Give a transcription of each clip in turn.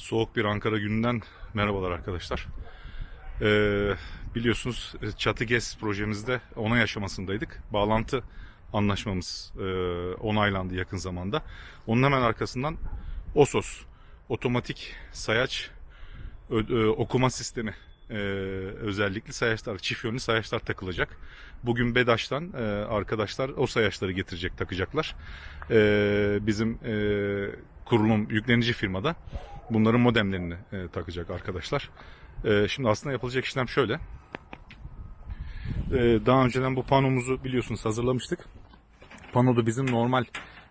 Soğuk bir Ankara gününden merhabalar arkadaşlar. Ee, biliyorsunuz çatı GES projemizde onay aşamasındaydık. Bağlantı anlaşmamız e, onaylandı yakın zamanda. Onun hemen arkasından OSOS, otomatik sayaç ö- ö- okuma sistemi e, özellikle sayaçlar, çift yönlü sayaçlar takılacak. Bugün BEDAŞ'tan e, arkadaşlar o sayaçları getirecek, takacaklar. E, bizim e, kurulum yüklenici firmada bunların modemlerini e, takacak arkadaşlar. E, şimdi aslında yapılacak işlem şöyle. E, daha önceden bu panomuzu biliyorsunuz hazırlamıştık. Panoda bizim normal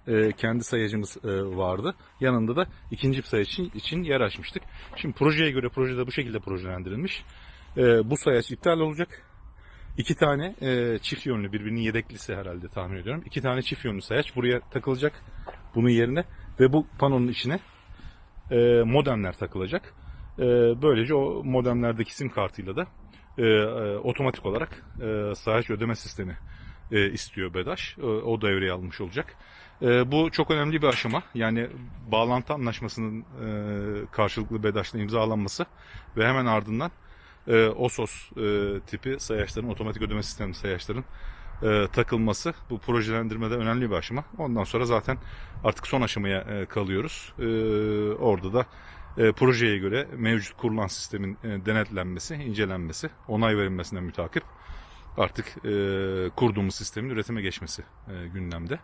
e, kendi sayacımız e, vardı. Yanında da ikinci sayaç için, için yer açmıştık. Şimdi projeye göre projede bu şekilde projelendirilmiş. E, bu sayaç iptal olacak. İki tane e, çift yönlü birbirinin yedeklisi herhalde tahmin ediyorum. İki tane çift yönlü sayaç buraya takılacak. Bunun yerine ve bu panonun içine e, modemler takılacak. E, böylece o modemlerdeki sim kartıyla da e, e, otomatik olarak e, sayaç ödeme sistemi e, istiyor BEDAŞ. E, o devreye almış olacak. E, bu çok önemli bir aşama. Yani bağlantı anlaşmasının e, karşılıklı BEDAŞ'la imzalanması ve hemen ardından e, OSOS e, tipi sayaçların, otomatik ödeme sistemi sayaçların e, takılması bu projelendirmede önemli bir aşama. Ondan sonra zaten artık son aşamaya e, kalıyoruz. E, orada da e, projeye göre mevcut kurulan sistemin e, denetlenmesi, incelenmesi, onay verilmesine mütakip artık e, kurduğumuz sistemin üretime geçmesi e, gündemde.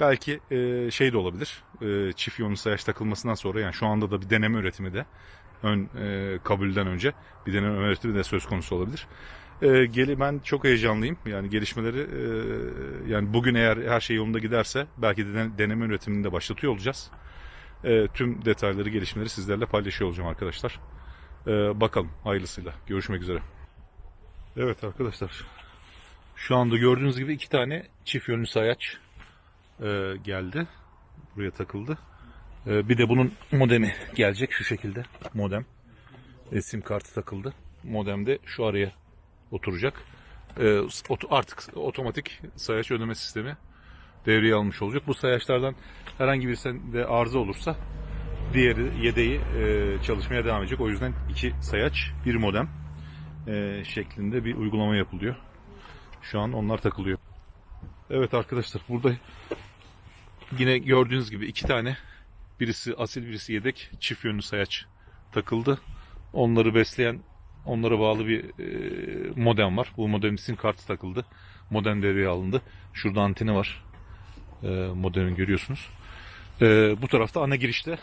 Belki e, şey de olabilir, e, çift yönlü sayaç takılmasından sonra yani şu anda da bir deneme üretimi de ön e, kabulden önce bir deneme üretimi de söz konusu olabilir. E, geli ben çok heyecanlıyım. Yani gelişmeleri e, yani bugün eğer her şey yolunda giderse belki de den- deneme üretimini de başlatıyor olacağız. E, tüm detayları, gelişmeleri sizlerle paylaşıyor olacağım arkadaşlar. E, bakalım hayırlısıyla. Görüşmek üzere. Evet arkadaşlar. Şu anda gördüğünüz gibi iki tane çift yönlü sayaç e, geldi. Buraya takıldı. E, bir de bunun modemi gelecek şu şekilde. Modem. E, sim kartı takıldı. Modem de şu araya oturacak. E, artık otomatik sayaç ödeme sistemi devreye almış olacak. Bu sayaçlardan herhangi birisinde arıza olursa diğeri yedeği e, çalışmaya devam edecek. O yüzden iki sayaç, bir modem e, şeklinde bir uygulama yapılıyor. Şu an onlar takılıyor. Evet arkadaşlar burada yine gördüğünüz gibi iki tane birisi asil birisi yedek çift yönlü sayaç takıldı. Onları besleyen onlara bağlı bir e, modem var. Bu modemin sim kartı takıldı. Modem devreye alındı. Şurada anteni var. E, modemin görüyorsunuz. E, bu tarafta ana girişte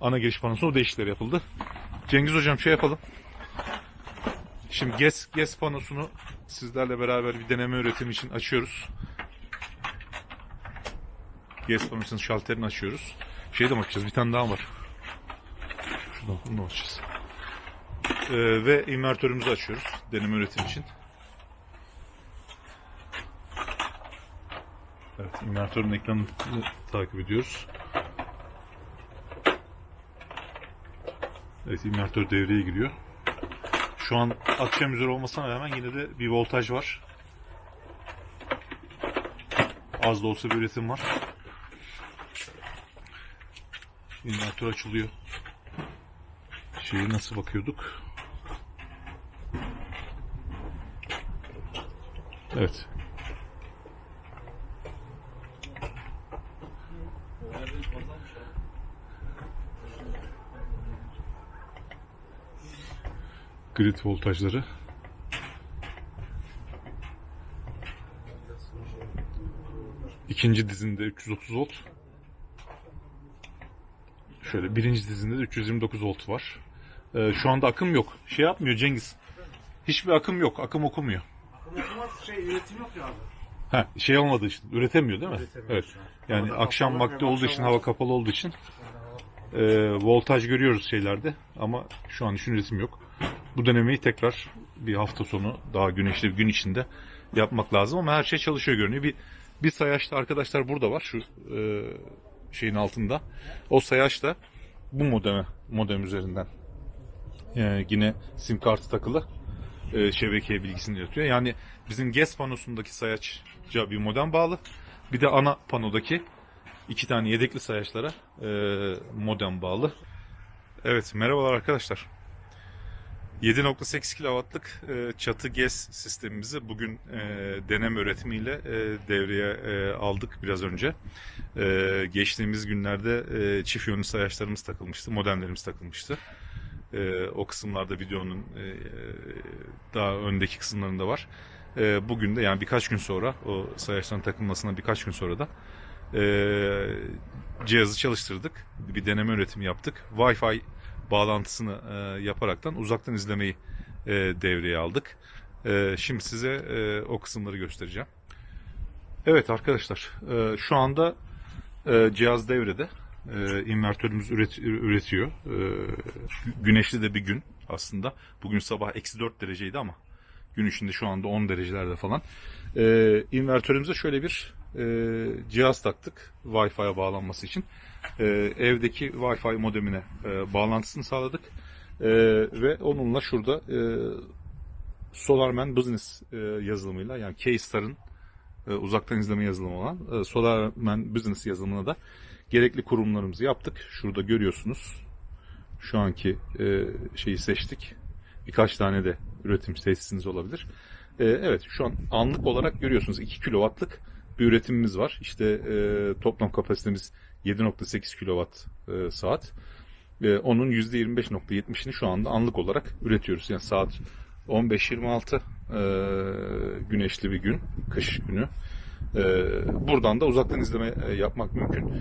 ana giriş panosunda değişiklikler yapıldı. Cengiz hocam şey yapalım. Şimdi GES, GES panosunu sizlerle beraber bir deneme üretimi için açıyoruz. GES panosunun şalterini açıyoruz. Şey de mi açacağız? Bir tane daha var. Şuradan bunu açacağız. Ee, ve invertörümüzü açıyoruz deneme üretim için. Evet, invertörün ekranını takip ediyoruz. Evet, invertör devreye giriyor. Şu an akşam üzeri olmasına rağmen yine de bir voltaj var. Az da olsa bir üretim var. İnvertör açılıyor. Şeyi nasıl bakıyorduk? Evet. Grid voltajları. İkinci dizinde 330 volt. Şöyle birinci dizinde de 329 volt var. Ee, şu anda akım yok. Şey yapmıyor Cengiz. Hiçbir akım yok. Akım okumuyor. Şey üretim yok ya abi. Ha, şey olmadığı için üretemiyor değil mi? Üretemiyor Evet. şu an. Yani Hava akşam kapalı vakti olduğu için akşam hava vakti. kapalı olduğu için e, voltaj görüyoruz şeylerde ama şu an için üretim yok. Bu denemeyi tekrar bir hafta sonu daha güneşli bir gün içinde yapmak lazım ama her şey çalışıyor görünüyor. Bir bir sayaç da arkadaşlar burada var şu e, şeyin altında. O sayaç da bu modeme modem üzerinden e, yine sim kartı takılı e, şebekeye bilgisini iletiyor. Yani bizim GES panosundaki sayaçça bir modem bağlı. Bir de ana panodaki iki tane yedekli sayaçlara e, modem bağlı. Evet, merhabalar arkadaşlar. 7.8 kW'lık e, çatı GES sistemimizi bugün e, deneme üretimiyle e, devreye e, aldık biraz önce. E, geçtiğimiz günlerde e, çift yönlü sayaçlarımız takılmıştı, modemlerimiz takılmıştı. E, o kısımlarda videonun e, daha öndeki kısımlarında var. E, bugün de yani birkaç gün sonra o sayaçların takılmasına birkaç gün sonra da e, cihazı çalıştırdık. Bir deneme üretimi yaptık. Wi-Fi bağlantısını e, yaparaktan uzaktan izlemeyi e, devreye aldık. E, şimdi size e, o kısımları göstereceğim. Evet arkadaşlar e, şu anda e, cihaz devrede. E, invertörümüz üret, üretiyor. E, güneşli de bir gün aslında. Bugün sabah eksi 4 dereceydi ama gün içinde şu anda 10 derecelerde falan. E, invertörümüze şöyle bir e, cihaz taktık Wi-Fi'ye bağlanması için. E, evdeki Wi-Fi modemine e, bağlantısını sağladık. E, ve onunla şurada e, SolarMan Business e, yazılımıyla yani K-Star'ın e, uzaktan izleme yazılımı olan e, SolarMan Business yazılımına da gerekli kurumlarımızı yaptık. Şurada görüyorsunuz. Şu anki e, şeyi seçtik. Birkaç tane de üretim tesisiniz olabilir. E, evet şu an anlık olarak görüyorsunuz 2 kW'lık bir üretimimiz var. İşte e, toplam kapasitemiz 7.8 kW e, saat. E, onun %25.70'ini şu anda anlık olarak üretiyoruz. Yani saat 15.26 e, güneşli bir gün, kış günü. E, buradan da uzaktan izleme e, yapmak mümkün.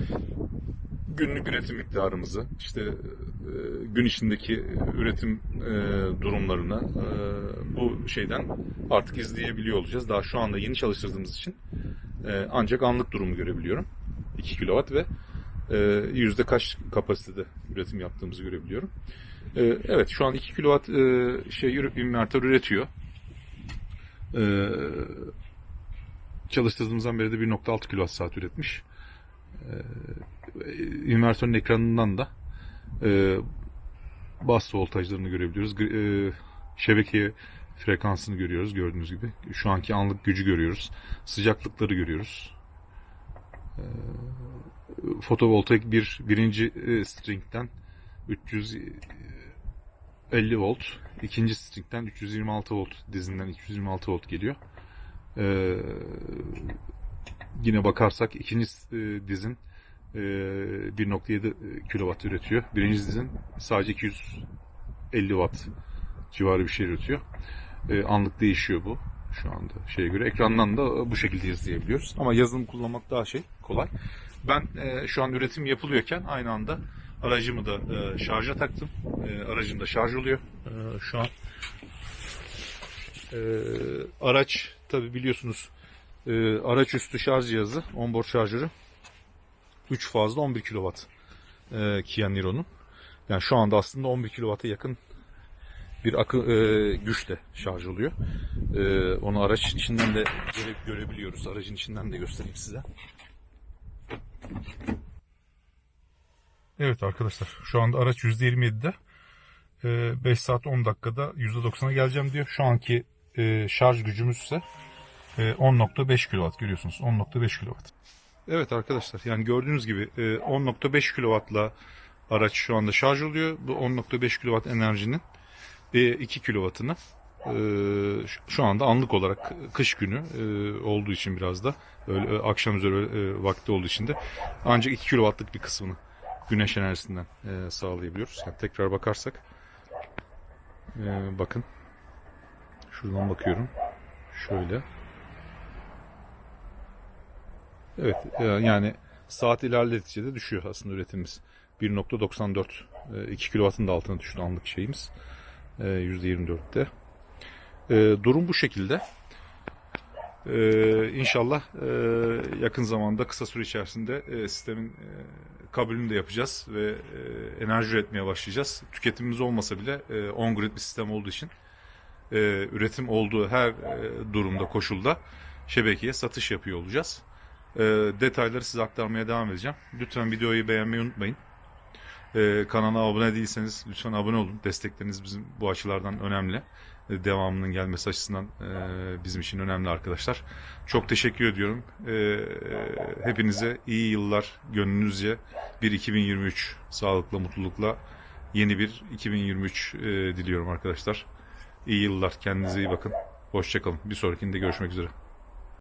Günlük üretim miktarımızı, işte e, gün içindeki üretim e, durumlarını bu şeyden artık izleyebiliyor olacağız. Daha şu anda yeni çalıştırdığımız için ancak anlık durumu görebiliyorum. 2 kW ve yüzde kaç kapasitede üretim yaptığımızı görebiliyorum. Evet şu an 2 kW şey invertör üretiyor. E, çalıştırdığımızdan beri de 1.6 kWh saat üretmiş. E, invertörün ekranından da e, bas voltajlarını görebiliyoruz. E, şebekeye frekansını görüyoruz gördüğünüz gibi. Şu anki anlık gücü görüyoruz. Sıcaklıkları görüyoruz. Ee, fotovoltaik bir birinci e, string'den 350 volt, ikinci string'den 326 volt dizinden 326 volt geliyor. Ee, yine bakarsak ikinci e, dizin e, 1.7 kW üretiyor. Birinci dizin sadece 250 watt civarı bir şey üretiyor. E, anlık değişiyor bu şu anda şeye göre. Ekrandan da bu şekilde izleyebiliyoruz. Ama yazılım kullanmak daha şey kolay. Ben e, şu an üretim yapılıyorken aynı anda aracımı da e, şarja taktım. E, aracım da şarj oluyor e, şu an. E, araç tabi biliyorsunuz e, araç üstü şarj cihazı onboard şarjörü 3 fazla 11 kW e, Kia Niro'nun. Yani şu anda aslında 11 kW'a yakın bir akı e, güçle şarj oluyor. E, onu araç içinden de göre, görebiliyoruz. Aracın içinden de göstereyim size. Evet arkadaşlar şu anda araç %27'de. E, 5 saat 10 dakikada %90'a geleceğim diyor. Şu anki e, şarj gücümüz ise e, 10.5 kW görüyorsunuz. 10.5 kW. Evet arkadaşlar yani gördüğünüz gibi e, 10.5 kW'la araç şu anda şarj oluyor. Bu 10.5 kW enerjinin e, 2 kW'ını e, şu- anda anlık olarak kış günü e, olduğu için biraz da öyle e, akşam üzeri vakti olduğu için de ancak 2 kW'lık bir kısmını güneş enerjisinden sağlayabiliyoruz. Yani tekrar bakarsak bakın şuradan bakıyorum şöyle Evet e, yani saat ilerledikçe de düşüyor aslında üretimimiz. 1.94 e, 2 kW'ın da altına düştü anlık şeyimiz. E, %24'te. E, durum bu şekilde. E, inşallah e, yakın zamanda kısa süre içerisinde e, sistemin e, kabulünü de yapacağız ve e, enerji üretmeye başlayacağız. Tüketimimiz olmasa bile e, on-grid bir sistem olduğu için e, üretim olduğu her e, durumda, koşulda şebekeye satış yapıyor olacağız. E, detayları size aktarmaya devam edeceğim. Lütfen videoyu beğenmeyi unutmayın. E, kanala abone değilseniz lütfen abone olun. Destekleriniz bizim bu açılardan önemli. E, devamının gelmesi açısından e, bizim için önemli arkadaşlar. Çok teşekkür ediyorum. E, hepinize iyi yıllar gönlünüzce bir 2023 sağlıkla, mutlulukla yeni bir 2023 e, diliyorum arkadaşlar. İyi yıllar. Kendinize iyi bakın. Hoşçakalın. Bir sonrakinde görüşmek üzere.